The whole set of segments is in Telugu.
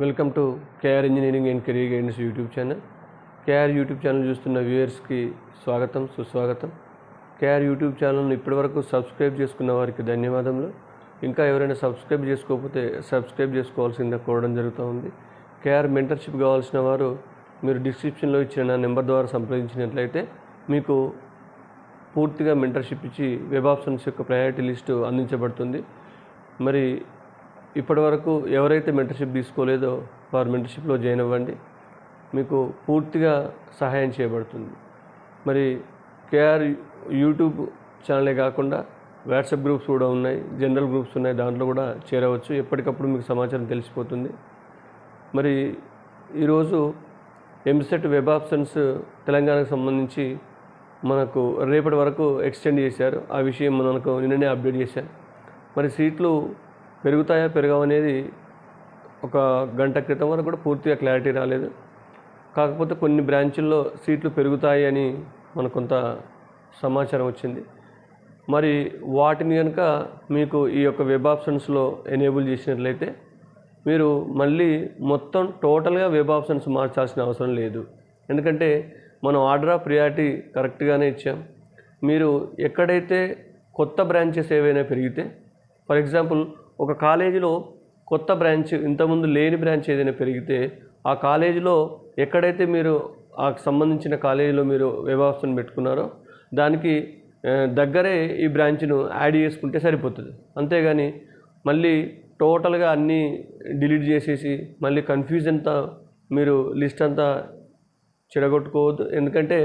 Welcome to KR engineering and career guidance YouTube channel. KR YouTube channel చూస్తున్న వ్యూయర్స్కి స్వాగతం సుస్వాగతం. కేఆర్ యూట్యూబ్ ఛానల్ని ఇప్పటివరకు సబ్స్క్రైబ్ చేసుకున్న వారికి ధన్యవాదములు. ఇంకా ఎవరైనా సబ్స్క్రైబ్ చేసుకోకపోతే సబ్స్క్రైబ్ చేసుకోవాల్సిందిగా కోరడం జరుగుతూ ఉంది. కేఆర్ మెంటర్షిప్ కావాల్సిన వారు మీరు డిస్క్రిప్షన్లో ఇచ్చిన నా నెంబర్ ద్వారా సంప్రదించినట్లయితే మీకు పూర్తిగా మెంటర్షిప్ ఇచ్చి వెబ్ ఆప్షన్స్ యొక్క ప్రయారిటీ లిస్టు అందించబడుతుంది. మరి ఇప్పటివరకు ఎవరైతే మెంటర్షిప్ తీసుకోలేదో వారు మెంటర్షిప్లో జాయిన్ అవ్వండి. మీకు పూర్తిగా సహాయం చేయబడుతుంది. మరి కేఆర్ యూట్యూబ్ ఛానలే కాకుండా వాట్సాప్ గ్రూప్స్ కూడా ఉన్నాయి. జనరల్ గ్రూప్స్ ఉన్నాయి. దాంట్లో కూడా చేరవచ్చు. ఎప్పటికప్పుడు మీకు సమాచారం తెలిసిపోతుంది. మరి ఈరోజు ఎంసెట్ వెబ్ ఆప్షన్స్ తెలంగాణకు సంబంధించి మనకు రేపటి వరకు ఎక్స్టెండ్ చేశారు. ఆ విషయం మనకు నిన్ననే అప్డేట్ చేశారు. మరి సీట్లు పెరుగుతాయా పెరగవు అనేది ఒక గంట క్రితం వరకు కూడా పూర్తిగా క్లారిటీ రాలేదు. కాకపోతే కొన్ని బ్రాంచుల్లో సీట్లు పెరుగుతాయి అని మనకు కొంత సమాచారం వచ్చింది. మరి వాటిని కనుక మీకు ఈ యొక్క వెబ్ ఆప్షన్స్లో ఎనేబుల్ చేసినట్లయితే మీరు మళ్ళీ మొత్తం టోటల్గా వెబ్ ఆప్షన్స్ మార్చాల్సిన అవసరం లేదు. ఎందుకంటే మనం ఆర్డర్ ఆఫ్ ప్రియారిటీ కరెక్ట్గానే ఇచ్చాం. మీరు ఎక్కడైతే కొత్త బ్రాంచెస్ ఏవైనా పెరిగితే ఫర్ ఎగ్జాంపుల్ ఒక కాలేజీలో కొత్త బ్రాంచ్ ఇంతకుముందు లేని బ్రాంచ్ ఏదైనా పెరిగితే ఆ కాలేజీలో ఎక్కడైతే మీరు ఆ సంబంధించిన కాలేజీలో మీరు వ్యవస్థను పెట్టుకున్నారో దానికి దగ్గరే ఈ బ్రాంచ్ను యాడ్ చేసుకుంటే సరిపోతుంది. అంతేగాని మళ్ళీ టోటల్గా అన్నీ డిలీట్ చేసేసి మళ్ళీ కన్ఫ్యూజన్తో మీరు లిస్ట్ అంతా చెడగొట్టుకోవద్దు. ఎందుకంటే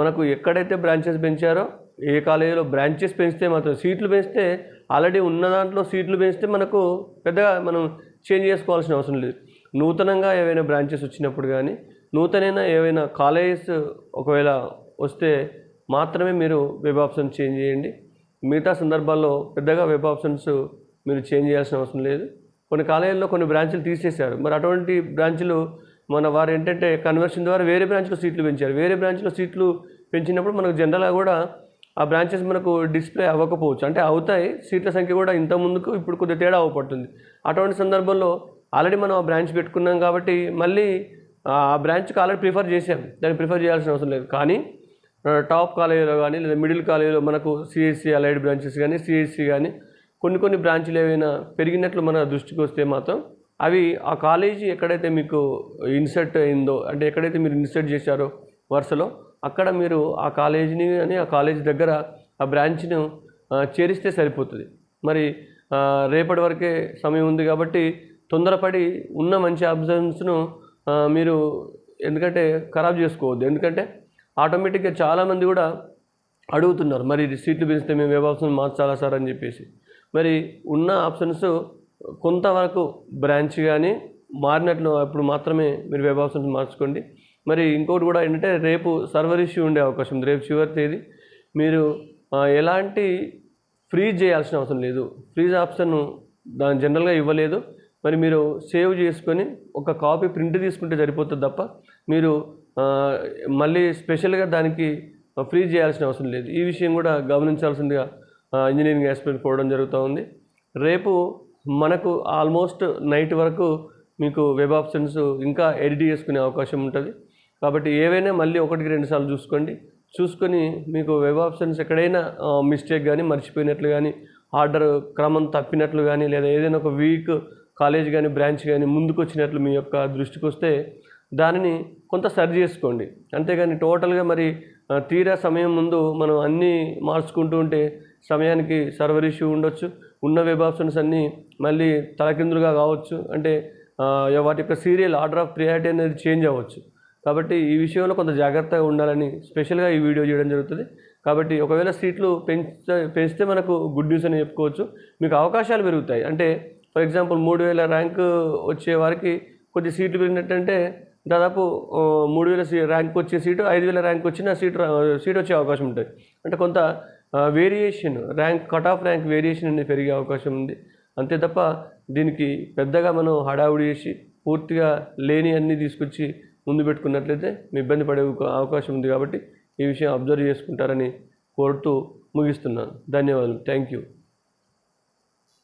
మనకు ఎక్కడైతే బ్రాంచెస్ పెంచారో ఏ కాలేజీలో బ్రాంచెస్ పెంచితే మాత్రం సీట్లు పెంచితే ఆల్రెడీ ఉన్న దాంట్లో సీట్లు పెంచితే మనకు పెద్దగా మనం చేంజ్ చేసుకోవాల్సిన అవసరం లేదు. నూతనంగా ఏవైనా బ్రాంచెస్ వచ్చినప్పుడు కానీ నూతనైన ఏవైనా కాలేజెస్ ఒకవేళ వస్తే మాత్రమే మీరు వెబ్ ఆప్షన్ చేంజ్ చేయండి. మిగతా సందర్భాల్లో పెద్దగా వెబ్ ఆప్షన్స్ మీరు చేంజ్ చేయాల్సిన అవసరం లేదు. కొన్ని కాలేజీల్లో కొన్ని బ్రాంచ్లు తీసేశారు. మరి అటువంటి బ్రాంచ్లు మన వారు ఏంటంటే కన్వర్షన్ ద్వారా వేరే బ్రాంచ్లో సీట్లు పెంచారు. వేరే బ్రాంచ్లో సీట్లు పెంచినప్పుడు మనకు జనరల్గా కూడా ఆ బ్రాంచెస్ మనకు డిస్ప్లే అవ్వకపోవచ్చు. అంటే అవుతాయి సీట్ల సంఖ్య కూడా ఇంత ముందుకు ఇప్పుడు కొద్దిగా తేడా అవ్వబడుతుంది అటువంటి సందర్భంలో ఆల్రెడీ మనం ఆ బ్రాంచ్ పెట్టుకున్నాం కాబట్టి మళ్ళీ ఆ బ్రాంచ్కి ఆల్రెడీ ప్రిఫర్ చేసాం దాన్ని ప్రిఫర్ చేయాల్సిన అవసరం లేదు. కానీ టాప్ కాలేజీలో కానీ లేదా మిడిల్ కాలేజీలో మనకు సిఎస్సి అలైడ్ బ్రాంచెస్ కానీ సిఎస్సి కానీ కొన్ని కొన్ని బ్రాంచ్లు ఏవైనా పెరిగినట్లు మన దృష్టికి వస్తే మాత్రం అవి ఆ కాలేజీ ఎక్కడైతే మీకు ఇన్సర్ట్ అయిందో అంటే ఎక్కడైతే మీరు ఇన్సర్ట్ చేశారో వరుసలో అక్కడ మీరు ఆ కాలేజీని అని ఆ కాలేజ్ దగ్గర ఆ బ్రాంచ్ను చేరిస్తే సరిపోతుంది. మరి రేపటి వరకే సమయం ఉంది కాబట్టి తొందరపడి ఉన్న మంచి ఆప్షన్స్ను మీరు ఎందుకంటే ఖరాబ్ చేసుకోవద్దు. ఎందుకంటే ఆటోమేటిక్గా చాలామంది కూడా అడుగుతున్నారు మరి సీట్లు పెంచితే మేము వెబ్ ఆప్షన్ మార్చాలా సార్? అని చెప్పేసి. మరి ఉన్న ఆప్షన్స్ కొంతవరకు బ్రాంచ్ కానీ మారినట్లు అప్పుడు మాత్రమే మీరు వెబ్ ఆప్షన్స్ మార్చుకోండి. మరి ఇంకోటి కూడా ఏంటంటే రేపు సర్వర్ ఇష్యూ ఉండే అవకాశం ఉంది. రేపు చివరి తేదీ మీరు ఎలాంటి ఫ్రీజ్ చేయాల్సిన అవసరం లేదు. ఫ్రీజ్ ఆప్షన్ దాని జనరల్గా ఇవ్వలేదు. మరి మీరు సేవ్ చేసుకొని ఒక కాపీ ప్రింట్ తీసుకుంటే సరిపోతుంది తప్ప మీరు మళ్ళీ స్పెషల్గా దానికి ఫ్రీజ్ చేయాల్సిన అవసరం లేదు. ఈ విషయం కూడా గమనించాల్సిందిగా ఇంజనీరింగ్ ఆస్పిరెంట్ కోవడం జరుగుతూ ఉంది. రేపు మనకు ఆల్మోస్ట్ నైట్ వరకు మీకు వెబ్ ఆప్షన్స్ ఇంకా ఎడిట్ చేసుకునే అవకాశం ఉంటుంది. కాబట్టి ఏవైనా మళ్ళీ ఒకటికి రెండు సార్లు చూసుకోండి. చూసుకొని మీకు వెబ్ ఆప్షన్స్ ఎక్కడైనా మిస్టేక్ కానీ మర్చిపోయినట్లు కానీ ఆర్డర్ క్రమం తప్పినట్లు కానీ లేదా ఏదైనా ఒక వీక్ కాలేజ్ కానీ బ్రాంచ్ కానీ ముందుకు వచ్చినట్లు మీ యొక్క దృష్టికి వస్తే దానిని కొంత సరి చేసుకోండి. అంతేగాని టోటల్గా మరి తీరా సమయం ముందు మనం అన్నీ మార్చుకుంటూ ఉంటే సమయానికి సర్వర్ ఇష్యూ ఉండొచ్చు. ఉన్న వెబ్ ఆప్షన్స్ అన్నీ మళ్ళీ తలకిందులుగా కావచ్చు. అంటే వాటి యొక్క సీరియల్ ఆర్డర్ ఆఫ్ ప్రియారిటీ అనేది చేంజ్ అవ్వచ్చు. కాబట్టి ఈ విషయంలో కొంత జాగ్రత్తగా ఉండాలని స్పెషల్గా ఈ వీడియో చేయడం జరుగుతుంది. కాబట్టి ఒకవేళ సీట్లు పెంచ పెంచితే మనకు గుడ్ న్యూస్ అని చెప్పుకోవచ్చు. మీకు అవకాశాలు పెరుగుతాయి. అంటే ఫర్ ఎగ్జాంపుల్ మూడు వేల ర్యాంకు వచ్చే వారికి కొద్ది సీట్లు పెరిగినట్టంటే దాదాపు మూడు వేల సీ ర్యాంక్ వచ్చే సీటు ఐదు వేల ర్యాంక్ వచ్చిన సీటు సీట్ వచ్చే అవకాశం ఉంటుంది. అంటే కొంత variation rank cut off rank variation అనేది పెరిగే అవకాశం ఉంది. అంతే తప్ప దీనికి పెద్దగా మనం హడావుడి చేసి పూర్తిగా లేని అన్నీ తీసుకొచ్చి ముందు పెట్టుకున్నట్లయితే మీ ఇబ్బంది పడే అవకాశం ఉంది కాబట్టి ఈ విషయం అబ్జర్వ్ చేసుకుంటారని కోరుతూ ముగిస్తున్నాను. ధన్యవాదాలు థ్యాంక్ యూ.